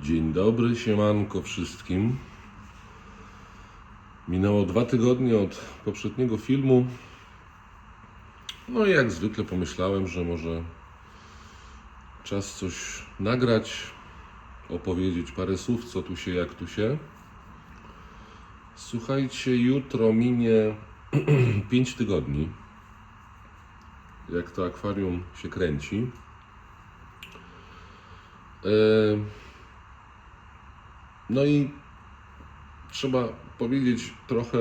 Dzień dobry, siemanko wszystkim. Minęło dwa tygodnie od poprzedniego filmu. No i jak zwykle pomyślałem, że może czas coś nagrać, opowiedzieć parę słów, co tu się, jak tu się. Słuchajcie, jutro minie 5 tygodni, jak to akwarium się kręci. E, No i trzeba powiedzieć trochę,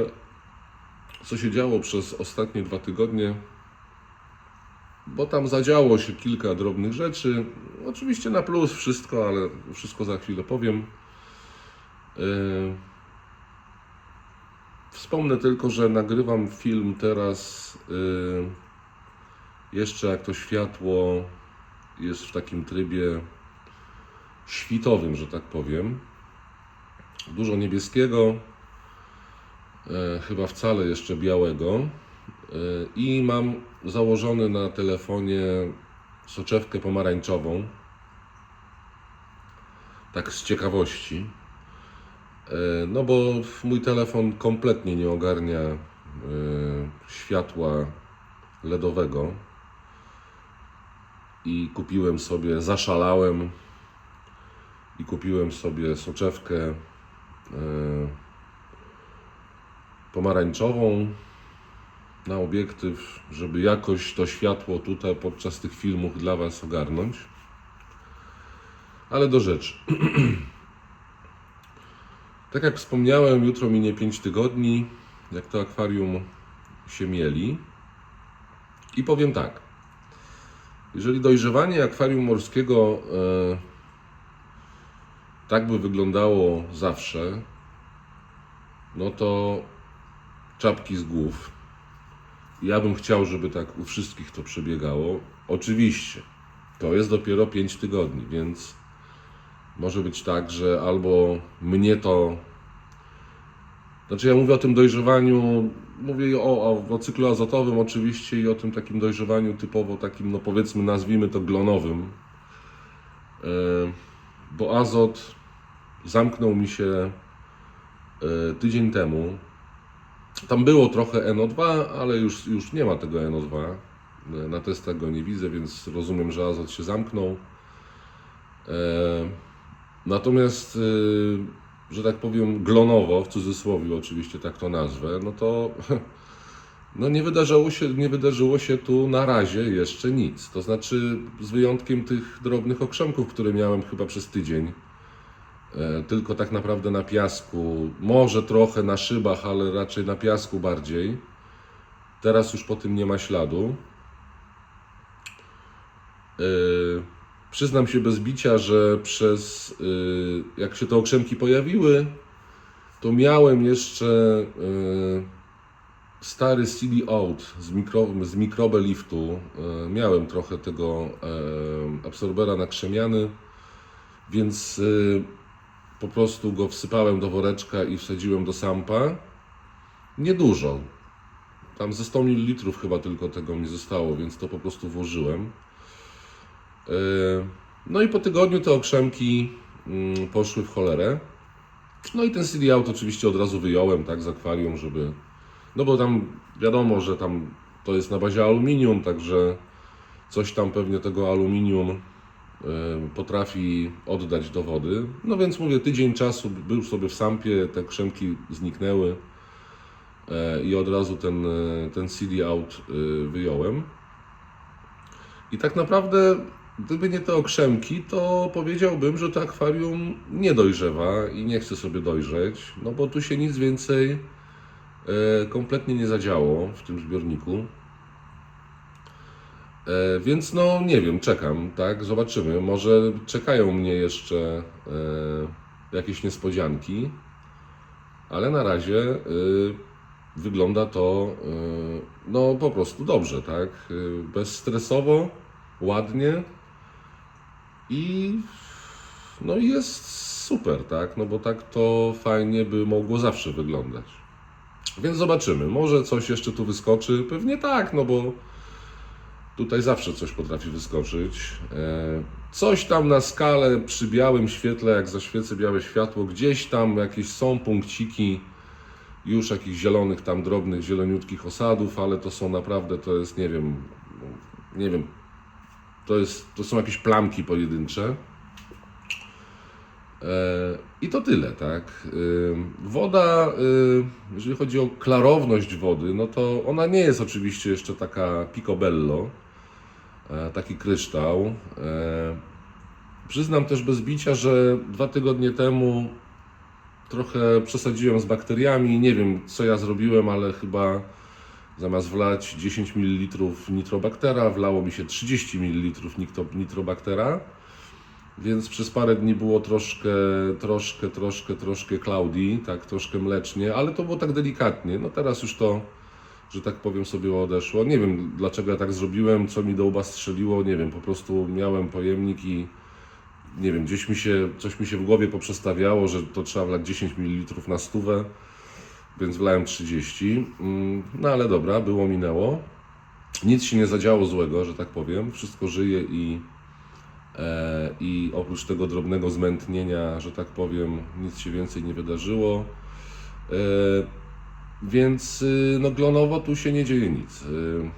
co się działo przez ostatnie dwa tygodnie, bo tam zadziało się kilka drobnych rzeczy. Oczywiście na plus wszystko, ale wszystko za chwilę powiem. E, Wspomnę tylko, że nagrywam film teraz e, jeszcze jak to światło jest w takim trybie świtowym, że tak powiem. Dużo niebieskiego, e, chyba wcale jeszcze białego. E, I mam założony na telefonie soczewkę pomarańczową. Tak z ciekawości. E, No bo mój telefon kompletnie nie ogarnia światła LEDowego. I kupiłem sobie, zaszalałem i kupiłem sobie soczewkę pomarańczową na obiektyw, żeby jakoś to światło tutaj podczas tych filmów dla Was ogarnąć. Ale do rzeczy. tak jak wspomniałem, jutro minie 5 tygodni, jak to akwarium się mieli. I powiem tak. Jeżeli dojrzewanie akwarium morskiego e, tak by wyglądało zawsze, no to czapki z głów. Ja bym chciał, żeby tak u wszystkich to przebiegało. Oczywiście, to jest dopiero 5 tygodni, więc może być tak, że albo mnie to. Znaczy, ja mówię o tym dojrzewaniu, mówię o, o, o cyklu azotowym oczywiście i o tym takim dojrzewaniu typowo takim, no powiedzmy, nazwijmy to glonowym. E, bo azot zamknął mi się e, tydzień temu. Tam było trochę NO2, ale już, już nie ma tego NO2. E, Na testach go nie widzę, więc rozumiem, że azot się zamknął. E, Natomiast, że tak powiem, glonowo, w cudzysłowie oczywiście tak to nazwę, no to no nie, wydarzyło się, nie wydarzyło się tu na razie jeszcze nic. To znaczy, z wyjątkiem tych drobnych okrzemków, które miałem chyba przez tydzień, tylko tak naprawdę na piasku, może trochę na szybach, ale raczej na piasku bardziej. Teraz już po tym nie ma śladu. E, Przyznam się bez bicia, że przez e, jak się te okrzemki pojawiły, to miałem jeszcze e, stary CD out z, mikro, z. E, Miałem trochę tego e, absorbera na krzemiany, więc e, po prostu go wsypałem do woreczka i wsadziłem do sampa. Niedużo. Tam ze 100 ml chyba tylko tego mi zostało, więc to po prostu włożyłem. E, No i po tygodniu te okrzemki mm, poszły w cholerę. No i ten CD out oczywiście od razu wyjąłem, tak, z akwarium, żeby... No bo tam wiadomo, że tam to jest na bazie aluminium, także coś tam pewnie tego aluminium potrafi oddać do wody. No więc mówię, tydzień czasu był sobie w sampie, te krzemki zniknęły e, i od razu ten, e, ten CD out e, wyjąłem. I tak naprawdę, gdyby nie te okrzemki, to powiedziałbym, że to akwarium nie dojrzewa i nie chce sobie dojrzeć, no bo tu się nic więcej e, kompletnie nie zadziało w tym zbiorniku. E, więc no nie wiem, czekam, tak, zobaczymy. Może czekają mnie jeszcze e, jakieś niespodzianki, ale na razie e, wygląda to no po prostu dobrze, tak, bezstresowo, ładnie i no jest super, tak, no bo tak to fajnie by mogło zawsze wyglądać. Więc zobaczymy, może coś jeszcze tu wyskoczy, pewnie tak, no bo Tutaj zawsze coś potrafi wyskoczyć. E, Coś tam na skalę przy białym świetle, jak zaświecę białe światło, gdzieś tam jakieś są punkciki już jakichś zielonych tam drobnych, zieloniutkich osadów, ale to są naprawdę, to jest, nie wiem, nie wiem, to, jest, to są jakieś plamki pojedyncze. E, I to tyle, tak. Y, Woda, jeżeli chodzi o klarowność wody, no to ona nie jest oczywiście jeszcze taka picobello, e, taki kryształ. E, Przyznam też bez bicia, że dwa tygodnie temu trochę przesadziłem z bakteriami. Nie wiem, co ja zrobiłem, ale chyba zamiast wlać 10 ml nitrobaktera, wlało mi się 30 ml nitro- nitrobaktera. Więc przez parę dni było troszkę, troszkę, troszkę, troszkę cloudy, tak troszkę mlecznie, ale to było tak delikatnie. No teraz już to, że tak powiem, sobie odeszło. Nie wiem dlaczego ja tak zrobiłem, co mi do łba strzeliło, nie wiem, po prostu miałem pojemnik i nie wiem, gdzieś mi się, coś mi się w głowie poprzestawiało, że to trzeba wlać 10 ml na stówę, więc wlałem 30. Mm, No ale dobra, było, minęło. Nic się nie zadziało złego, że tak powiem. Wszystko żyje i, e, i oprócz tego drobnego zmętnienia, że tak powiem, nic się więcej nie wydarzyło. E, więc y, no, glonowo tu się nie dzieje nic. Y,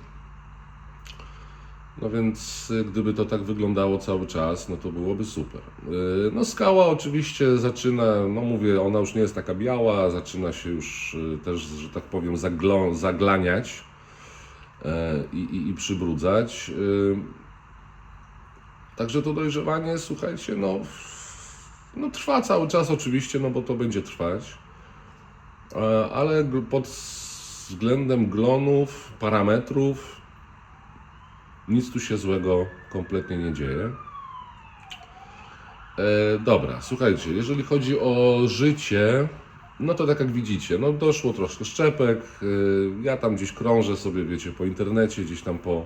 no więc y, gdyby to tak wyglądało cały czas, no to byłoby super. No skała oczywiście zaczyna, no mówię, ona już nie jest taka biała, zaczyna się już też, że tak powiem, zaglaniać e, i, i, i przybrudzać. Także to dojrzewanie, słuchajcie, no, no trwa cały czas oczywiście, no bo to będzie trwać. E, Ale pod względem glonów, parametrów, nic tu się złego kompletnie nie dzieje. E, dobra, słuchajcie, jeżeli chodzi o życie, no to tak jak widzicie, no doszło troszkę szczepek. e, ja tam gdzieś krążę sobie, wiecie, po internecie, gdzieś tam po,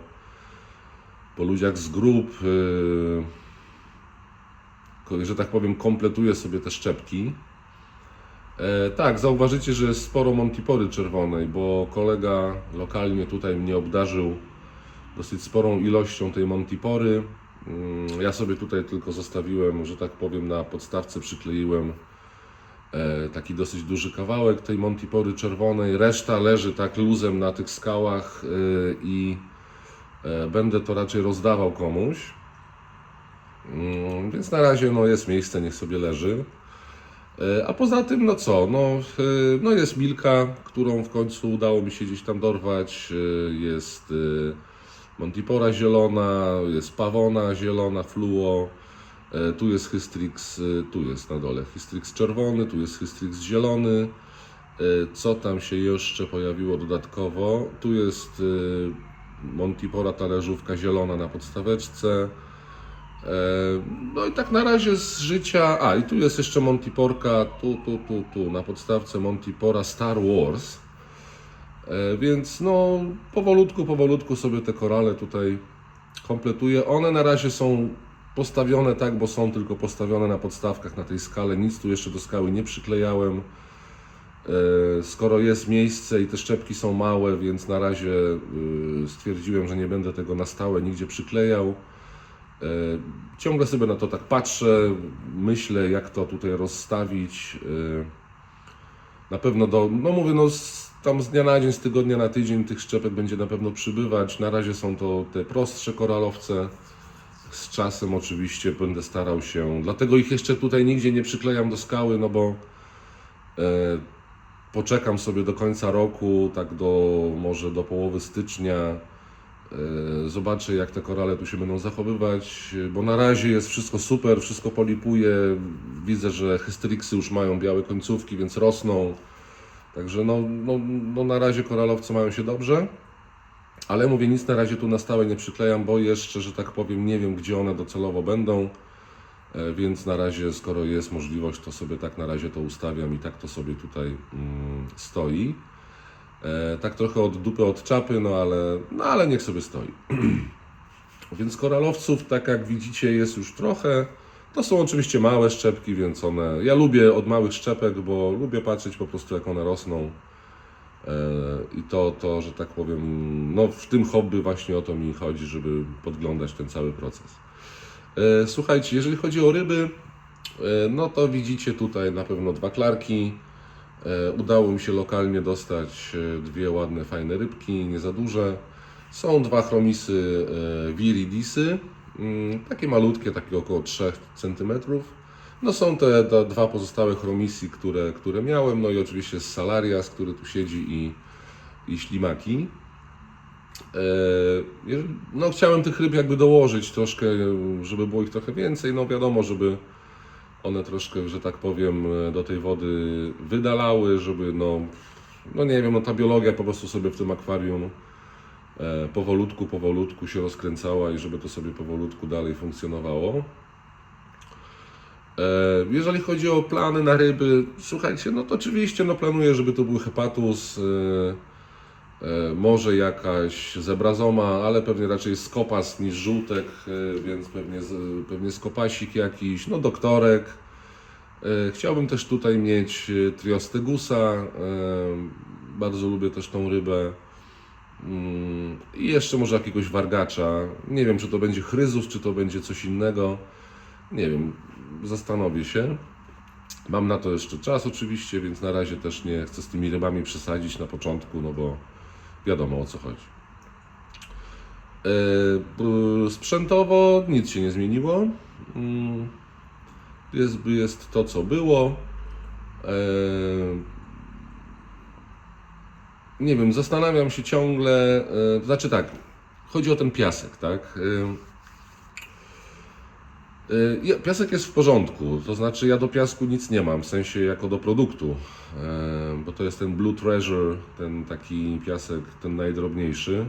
po ludziach z grup, e, że tak powiem, kompletuję sobie te szczepki. E, tak, zauważycie, że jest sporo Montipory czerwonej, bo kolega lokalnie tutaj mnie obdarzył dosyć sporą ilością tej Montipory. Mm, Ja sobie tutaj tylko zostawiłem, że tak powiem, na podstawce przykleiłem e, taki dosyć duży kawałek tej Montipory czerwonej. Reszta leży tak luzem na tych skałach e, i będę to raczej rozdawał komuś. Mm, Więc na razie no, jest miejsce, niech sobie leży. E, A poza tym, no co, no, e, no jest Milka, którą w końcu udało mi się gdzieś tam dorwać. e, Jest Montipora zielona, jest Pawona zielona, Fluo. Tu jest Hystrix, tu jest na dole Hystrix czerwony, tu jest Hystrix zielony. Co tam się jeszcze pojawiło dodatkowo? Tu jest Montipora talerzówka zielona na podstaweczce. E, No i tak na razie z życia. A, i tu jest jeszcze Montiporka, tu, tu, tu, tu, na podstawce Montipora Star Wars. E, Więc no, powolutku, powolutku sobie te korale tutaj kompletuję. One na razie są postawione tak, bo są tylko postawione na podstawkach na tej skale. Nic tu jeszcze do skały nie przyklejałem. E, Skoro jest miejsce i te szczepki są małe, więc na razie y, stwierdziłem, że nie będę tego na stałe nigdzie przyklejał. E, Ciągle sobie na to tak patrzę, myślę, jak to tutaj rozstawić. E, Na pewno do, no mówię, no tam z dnia na dzień, z tygodnia na tydzień tych szczepek będzie na pewno przybywać. Na razie są to te prostsze koralowce. Z czasem oczywiście będę starał się, dlatego ich jeszcze tutaj nigdzie nie przyklejam do skały, no bo e, poczekam sobie do końca roku, tak do może do połowy stycznia. E, Zobaczę, jak te korale tu się będą zachowywać, e, bo na razie jest wszystko super, wszystko polipuje. Widzę, że hystrixy już mają białe końcówki, więc rosną. Także no, no, no na razie koralowce mają się dobrze. Ale mówię, nic na razie tu na stałe nie przyklejam, bo jeszcze, że tak powiem, nie wiem, gdzie one docelowo będą. E, Więc na razie, skoro jest możliwość, to sobie tak na razie to ustawiam i tak to sobie tutaj mm, stoi. E, tak trochę od dupy, od czapy, no ale, no ale niech sobie stoi. więc koralowców, tak jak widzicie, jest już trochę. To są oczywiście małe szczepki, więc one. Ja lubię od małych szczepek, bo lubię patrzeć po prostu, jak one rosną. E, I to, to, że tak powiem, no w tym hobby właśnie o to mi chodzi, żeby podglądać ten cały proces. E, Słuchajcie, jeżeli chodzi o ryby, no to widzicie tutaj na pewno dwa klarki. E, Udało mi się lokalnie dostać e, dwie ładne, fajne rybki, nie za duże. Są dwa chromisy e, viridisy, mm, takie malutkie, takie około 3 cm. No są te, dwa pozostałe chromisy, które, które miałem, no i oczywiście salarias, który tu siedzi i, i ślimaki. No chciałem tych ryb jakby dołożyć troszkę, żeby było ich trochę więcej, no wiadomo, żeby one troszkę, że tak powiem, do tej wody wydalały, żeby no, no nie wiem, no ta biologia po prostu sobie w tym akwarium e, powolutku, powolutku się rozkręcała i żeby to sobie powolutku dalej funkcjonowało. E, Jeżeli chodzi o plany na ryby, słuchajcie, no to oczywiście no planuję, żeby to był hepatus, e, e, może jakaś zebrazoma, ale pewnie raczej skopas niż żółtek, e, więc pewnie, pewnie skopasik jakiś, no doktorek. E, Chciałbym też tutaj mieć e, triostegusa, e, bardzo lubię też tą rybę. Mm, I jeszcze może jakiegoś wargacza. Nie wiem, czy to będzie chryzus, czy to będzie coś innego. Nie wiem, zastanowię się. Mam na to jeszcze czas oczywiście, więc na razie też nie chcę z tymi rybami przesadzić na początku, no bo wiadomo o co chodzi. E, Sprzętowo nic się nie zmieniło. Mm, Jest, jest to, co było. E, Nie wiem, zastanawiam się ciągle. e, Znaczy tak, chodzi o ten piasek, tak? Ja- Piasek jest w porządku, to znaczy ja do piasku nic nie mam, w sensie jako do produktu, e, bo to jest ten Blue Treasure, ten taki piasek, ten najdrobniejszy.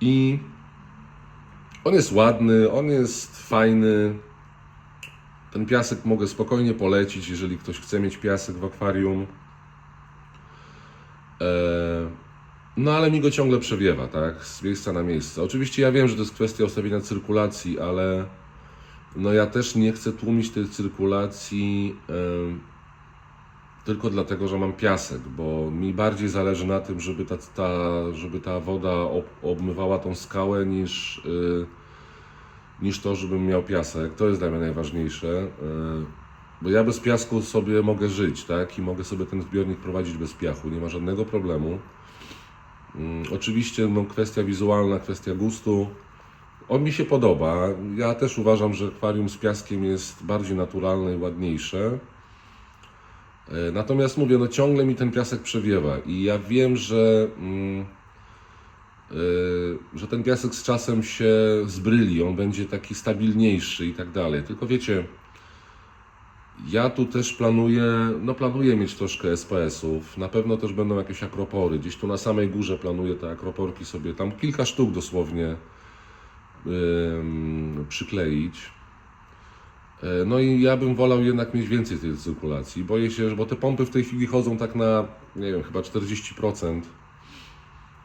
I on jest ładny, on jest fajny. Ten piasek mogę spokojnie polecić, jeżeli ktoś chce mieć piasek w akwarium. E, No ale mi go ciągle przewiewa, tak? Z miejsca na miejsce. Oczywiście ja wiem, że to jest kwestia ustawienia cyrkulacji, ale no ja też nie chcę tłumić tej cyrkulacji em, tylko dlatego, że mam piasek, bo mi bardziej zależy na tym, żeby ta, ta, żeby ta woda ob, obmywała tą skałę niż, y, niż to, żebym miał piasek. To jest dla mnie najważniejsze. y, Bo ja bez piasku sobie mogę żyć, tak? I mogę sobie ten zbiornik prowadzić bez piachu, nie ma żadnego problemu. Mm, Oczywiście no, kwestia wizualna, kwestia gustu. On mi się podoba. Ja też uważam, że akwarium z piaskiem jest bardziej naturalne i ładniejsze. E, Natomiast mówię, no ciągle mi ten piasek przewiewa i ja wiem, że, mm, e, że ten piasek z czasem się zbryli, on będzie taki stabilniejszy i tak dalej. Tylko wiecie, ja tu też planuję, no planuję mieć troszkę SPS-ów. Na pewno też będą jakieś akropory. Gdzieś tu na samej górze planuję te akroporki sobie, tam kilka sztuk dosłownie ym, przykleić. E, No i ja bym wolał jednak mieć więcej tej cyrkulacji. Boję się, że bo te pompy w tej chwili chodzą tak na, nie wiem, chyba 40%.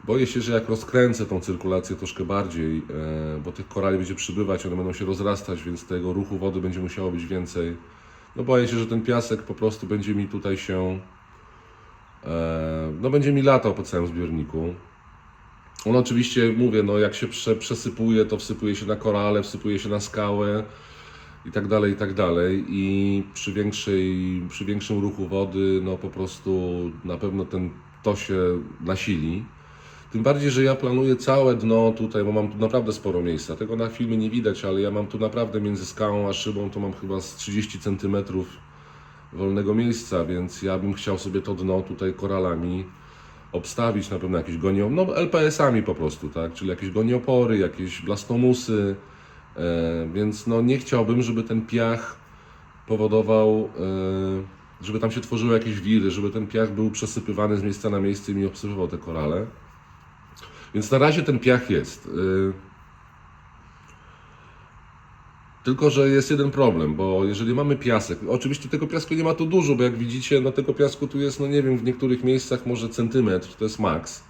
Boję się, że jak rozkręcę tą cyrkulację troszkę bardziej, e, bo tych korali będzie przybywać, one będą się rozrastać, więc tego ruchu wody będzie musiało być więcej. No boję się, że ten piasek po prostu będzie mi tutaj się, e, no będzie mi latał po całym zbiorniku. On oczywiście, mówię, no jak się prze, przesypuje, to wsypuje się na korale, wsypuje się na skałę i tak dalej, i tak dalej. I przy, większej, przy większym ruchu wody, no po prostu na pewno ten, to się nasili. Tym bardziej, że ja planuję całe dno tutaj, bo mam tu naprawdę sporo miejsca. Tego na filmie nie widać, ale ja mam tu naprawdę między skałą a szybą, to mam chyba z 30 cm wolnego miejsca, więc ja bym chciał sobie to dno tutaj koralami obstawić, na pewno jakieś gonio, no LPS-ami po prostu, tak, czyli jakieś goniopory, jakieś blastomusy, e, więc no nie chciałbym, żeby ten piach powodował, e, żeby tam się tworzyły jakieś wiry, żeby ten piach był przesypywany z miejsca na miejsce i mi obsypywał te korale. Więc na razie ten piach jest. y. Tylko, że jest jeden problem, bo jeżeli mamy piasek, oczywiście tego piasku nie ma tu dużo, bo jak widzicie, no tego piasku tu jest, no nie wiem, w niektórych miejscach może centymetr, to jest maks.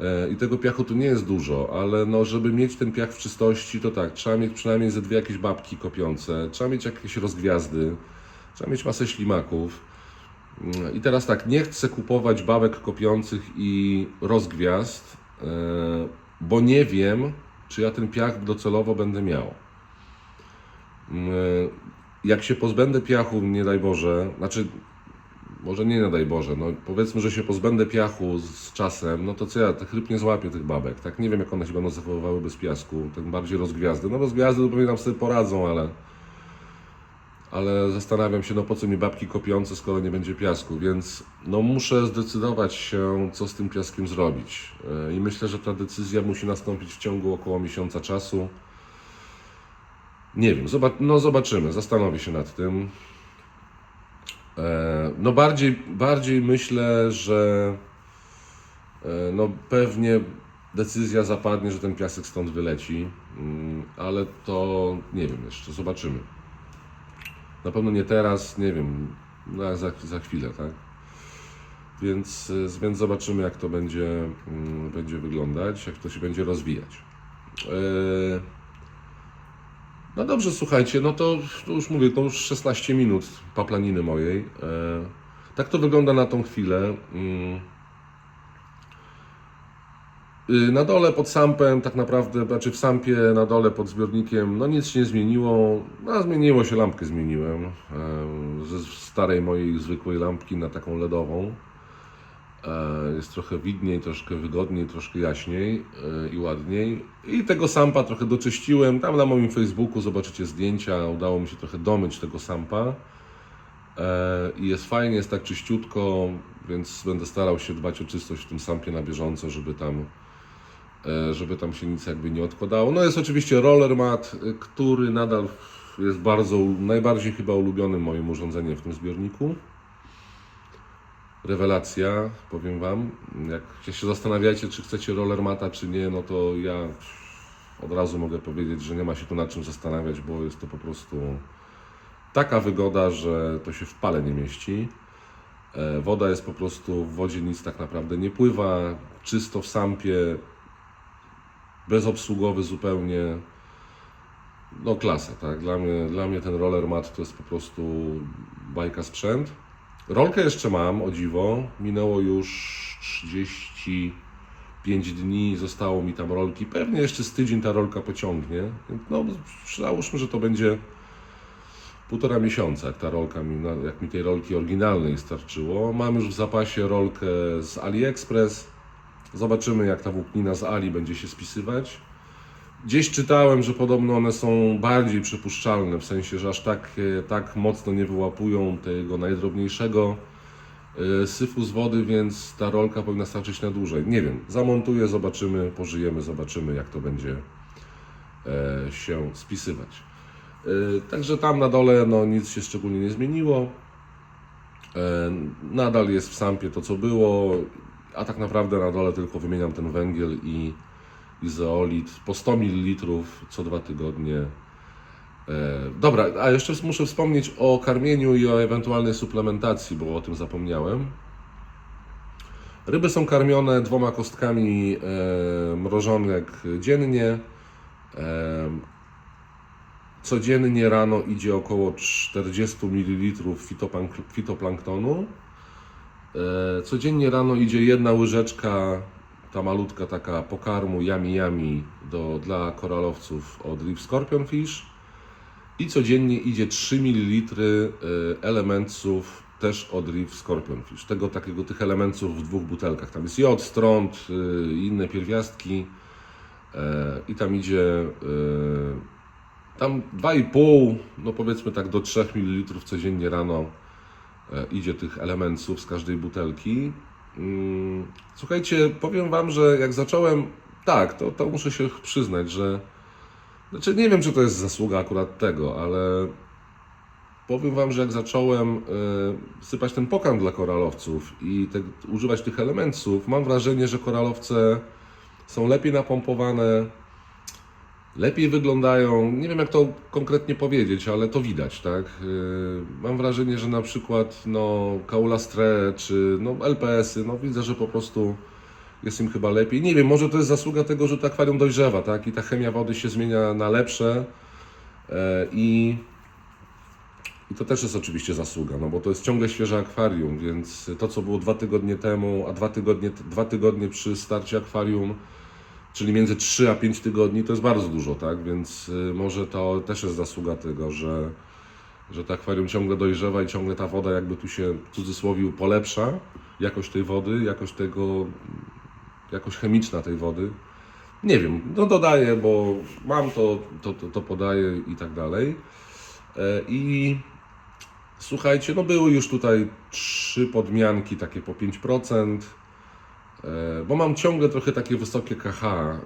E, I tego piachu tu nie jest dużo, ale no, żeby mieć ten piach w czystości, to tak, trzeba mieć przynajmniej ze dwie jakieś babki kopiące, trzeba mieć jakieś rozgwiazdy, trzeba mieć masę ślimaków. I teraz tak, nie chcę kupować babek kopiących i rozgwiazd, bo nie wiem, czy ja ten piach docelowo będę miał. Mm, Jak się pozbędę piachu, nie daj Boże, znaczy, może nie, nie daj Boże, no powiedzmy, że się pozbędę piachu z czasem, no to co ja, tak nie złapię tych babek, tak? Nie wiem, jak one się będą zachowywały bez piasku, tym bardziej rozgwiazdy. No rozgwiazdy to pewnie nam sobie poradzą, ale ale zastanawiam się, no po co mi babki kopiące, skoro nie będzie piasku, więc no muszę zdecydować się, co z tym piaskiem zrobić. E, I myślę, że ta decyzja musi nastąpić w ciągu około miesiąca czasu. Nie wiem, zobac no zobaczymy, zastanowię się nad tym. E, No bardziej, bardziej myślę, że e, no pewnie decyzja zapadnie, że ten piasek stąd wyleci, Mm, ale to nie wiem jeszcze, zobaczymy. Na pewno nie teraz, nie wiem, no, za, za chwilę, tak? Więc, y, więc zobaczymy, jak to będzie, mm, będzie wyglądać, jak to się będzie rozwijać. Yy, No dobrze, słuchajcie, no to, to już mówię, to już 16 minut paplaniny mojej. Yy, Tak to wygląda na tą chwilę. Y, Na dole pod sampem, tak naprawdę, znaczy w sampie na dole pod zbiornikiem, no nic się nie zmieniło. No, zmieniło się, lampkę zmieniłem. em, Ze starej mojej zwykłej lampki na taką LEDową. E, Jest trochę widniej, troszkę wygodniej, troszkę jaśniej e, i ładniej. I tego sampa trochę doczyściłem. Tam na moim Facebooku zobaczycie zdjęcia. Udało mi się trochę domyć tego sampa. E, I jest fajnie, jest tak czyściutko, więc będę starał się dbać o czystość w tym sampie na bieżąco, żeby tam, żeby tam się nic jakby nie odkładało. No jest oczywiście roller mat, y, który nadal jest bardzo, najbardziej chyba ulubionym moim urządzeniem w tym zbiorniku. Rewelacja, powiem Wam. Jak się zastanawiacie, czy chcecie roller mata, czy nie, no to ja od razu mogę powiedzieć, że nie ma się tu nad czym zastanawiać, bo jest to po prostu taka wygoda, że to się w pale nie mieści. E, Woda jest po prostu, w wodzie nic tak naprawdę nie pływa, czysto w sampie, bezobsługowy zupełnie. No klasa, tak? Dla mnie, dla mnie ten roller mat to jest po prostu bajka sprzęt. Rolkę jeszcze mam, o dziwo. Minęło już 35 dni, zostało mi tam rolki. Pewnie jeszcze z tydzień ta rolka pociągnie. No, załóżmy, że to będzie półtora miesiąca, jak ta rolka mi, jak mi tej rolki oryginalnej starczyło. Mam już w zapasie rolkę z AliExpress. Zobaczymy, jak ta włóknina z Ali będzie się spisywać. Gdzieś czytałem, że podobno one są bardziej przepuszczalne, w sensie, że aż tak, e, tak mocno nie wyłapują tego najdrobniejszego e, syfu z wody, więc ta rolka powinna starczyć na dłużej. Nie wiem, zamontuję, zobaczymy, pożyjemy, zobaczymy, jak to będzie e, się spisywać. Także tam na dole no, nic się szczególnie nie zmieniło. Nadal jest w sampie to, co było, a tak naprawdę na dole tylko wymieniam ten węgiel i, i zeolit po 100 ml co dwa tygodnie. E, Dobra, a jeszcze muszę wspomnieć o karmieniu i o ewentualnej suplementacji, bo o tym zapomniałem. Ryby są karmione dwoma kostkami e, mrożonek dziennie. E, Codziennie rano idzie około 40 ml fitoplank- fitoplanktonu. E, Codziennie rano idzie jedna łyżeczka, ta malutka taka pokarmu yami yami do, dla koralowców od Reef Scorpion Fish. I codziennie idzie 3 ml elementów też od Reef Scorpion Fish. Tego takiego tych elementów w dwóch butelkach. Tam jest jod, strąd, y, inne pierwiastki. E, I tam idzie tam 2,5, no powiedzmy tak do 3 ml codziennie rano e, idzie tych elementów z każdej butelki. Mm, Słuchajcie, powiem Wam, że jak zacząłem, tak, to, to muszę się przyznać, że znaczy nie wiem, czy to jest zasługa akurat tego, ale powiem Wam, że jak zacząłem e, sypać ten pokarm dla koralowców i te, używać tych elementów, mam wrażenie, że koralowce są lepiej napompowane, lepiej wyglądają. Nie wiem, jak to konkretnie powiedzieć, ale to widać, tak? Yy, Mam wrażenie, że na przykład no, Kaulastre czy no, LPS-y, no widzę, że po prostu jest im chyba lepiej. Nie wiem, może to jest zasługa tego, że to akwarium dojrzewa, tak? I ta chemia wody się zmienia na lepsze. E, I I to też jest oczywiście zasługa, no bo to jest ciągle świeże akwarium, więc to, co było dwa tygodnie temu, a dwa tygodnie, dwa tygodnie przy starcie akwarium, czyli między 3 a 5 tygodni, to jest bardzo dużo, tak? Więc y, może to też jest zasługa tego, że, że to akwarium ciągle dojrzewa i ciągle ta woda jakby tu się w cudzysłowie polepsza, jakość tej wody, jakość tego, jakość chemiczna tej wody. Nie wiem, no dodaję, bo mam to, to, to, to podaję i tak dalej. E, I słuchajcie, no były już tutaj trzy podmianki takie po 5%. E, Bo mam ciągle trochę takie wysokie KH, e,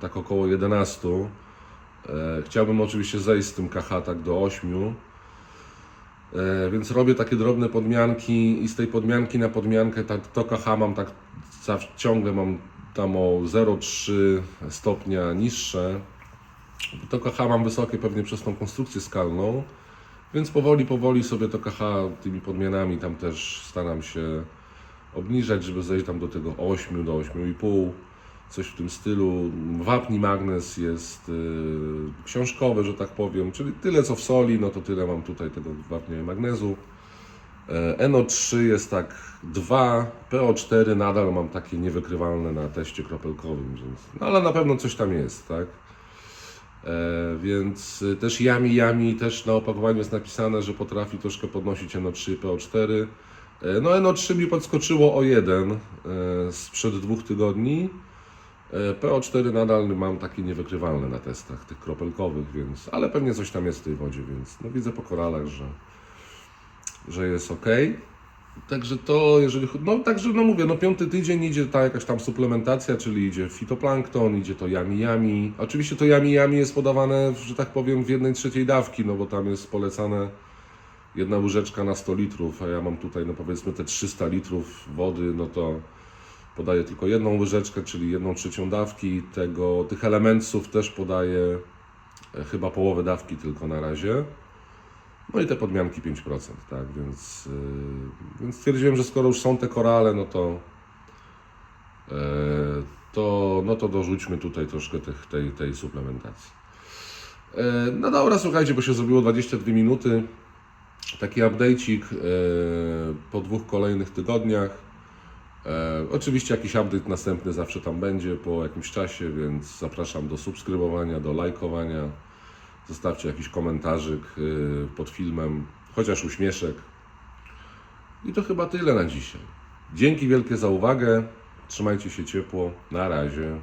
tak około 11. E, Chciałbym oczywiście zejść z tym KH tak do 8. E, Więc robię takie drobne podmianki i z tej podmianki na podmiankę tak, to KH mam tak ciągle mam tam o 0,3 stopnia niższe. To KH mam wysokie pewnie przez tą konstrukcję skalną, więc powoli, powoli sobie to KH tymi podmianami tam też staram się obniżać, żeby zejść tam do tego 8, do 8,5, coś w tym stylu. Wapni magnes jest y, książkowy, że tak powiem, czyli tyle co w soli, no to tyle mam tutaj tego wapnia i magnezu. E, NO3 jest tak 2, PO4 nadal mam takie niewykrywalne na teście kropelkowym, więc, no ale na pewno coś tam jest, tak? E, więc y, też Yami Yami też na opakowaniu jest napisane, że potrafi troszkę podnosić NO3 PO4. E, no NO3 mi podskoczyło o 1 e, sprzed dwóch tygodni. E, PO4 nadal mam takie niewykrywalne na testach tych kropelkowych, więc ale pewnie coś tam jest w tej wodzie, więc no widzę po koralach, że że jest ok. Także to, jeżeli. No, także, no mówię, no piąty tydzień idzie ta jakaś tam suplementacja, czyli idzie fitoplankton, idzie to yami yami. Oczywiście to yami yami jest podawane, że tak powiem, w jednej trzeciej dawki, no bo tam jest polecane jedna łyżeczka na 100 litrów, a ja mam tutaj, no powiedzmy, te 300 litrów wody, no to podaję tylko jedną łyżeczkę, czyli jedną trzecią dawki. Tego, tych elementów też podaję e, chyba połowę dawki tylko na razie. No i te podmianki 5%, tak, więc, yy, więc stwierdziłem, że skoro już są te korale, no to, yy, to, no to dorzućmy tutaj troszkę tych, tej, tej suplementacji. Yy, no dobra, słuchajcie, bo się zrobiło 22 minuty. Taki update'cik yy, po dwóch kolejnych tygodniach. E, oczywiście jakiś update następny zawsze tam będzie po jakimś czasie, więc zapraszam do subskrybowania, do lajkowania. Zostawcie jakiś komentarzyk y, pod filmem, chociaż uśmieszek. I to chyba tyle na dzisiaj. Dzięki wielkie za uwagę. Trzymajcie się ciepło. Na razie.